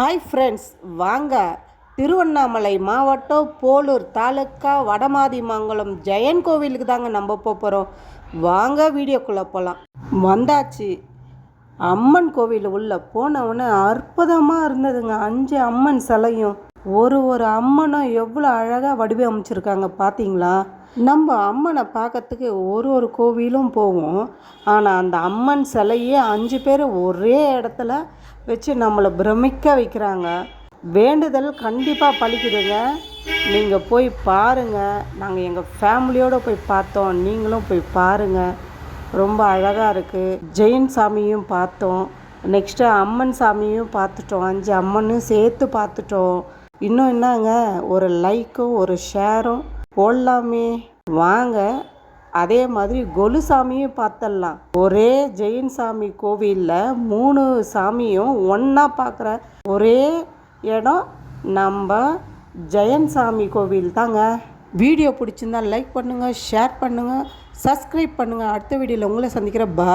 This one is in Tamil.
ஹாய் ஃப்ரெண்ட்ஸ் வாங்க திருவண்ணாமலை மாவட்டம் போலூர் தாலுக்கா வடமாதிமங்கலம் ஜெயன் கோவிலுக்கு தாங்க நம்ம போக போகிறோம் வாங்க வீடியோக்குள்ளே போகலாம் வந்தாச்சு. அம்மன் கோவில் உள்ளே போனவுடனே அற்புதமாக இருந்ததுங்க. அஞ்சு அம்மன் சிலையும். ஒரு ஒரு அம்மனும் எவ்வளோ அழகாக வடிவமைச்சிருக்காங்க பார்த்தீங்களா நம்ம அம்மனை பார்க்கறதுக்கு ஒரு ஒரு கோவிலும் போவோம். ஆனால் அந்த அம்மன் சிலையே அஞ்சு பேர் ஒரே இடத்துல வச்சு நம்மளை பிரமிக்க வைக்கிறாங்க. வேண்டுதல் கண்டிப்பாக பழிக்குதுங்க நீங்கள் போய் பாருங்கள் நாங்கள் எங்கள் ஃபேமிலியோடு போய் பார்த்தோம். நீங்களும் போய் பாருங்கள் ரொம்ப அழகாக இருக்குது ஜெயின் சாமியும் பார்த்தோம். நெக்ஸ்ட்டு அம்மன் சாமியும் பார்த்துட்டோம். அஞ்சு அம்மனும் சேர்த்து பார்த்துட்டோம். இன்னும் என்னங்க ஒரு லைக்கும் ஒரு ஷேரும் போடலாமே. வாங்க அதே மாதிரி கொலு சாமியும் பார்த்தரலாம் ஒரே ஜெயின் சாமி கோவிலில் மூணு சாமியும் ஒன்றா பார்க்குற ஒரே இடம் நம்ம ஜெயன் சாமி கோவில் தாங்க. வீடியோ பிடிச்சிருந்தா லைக் பண்ணுங்கள் ஷேர் பண்ணுங்கள் சப்ஸ்கிரைப் பண்ணுங்கள் அடுத்த வீடியோவில் உங்களை சந்திக்கிற பா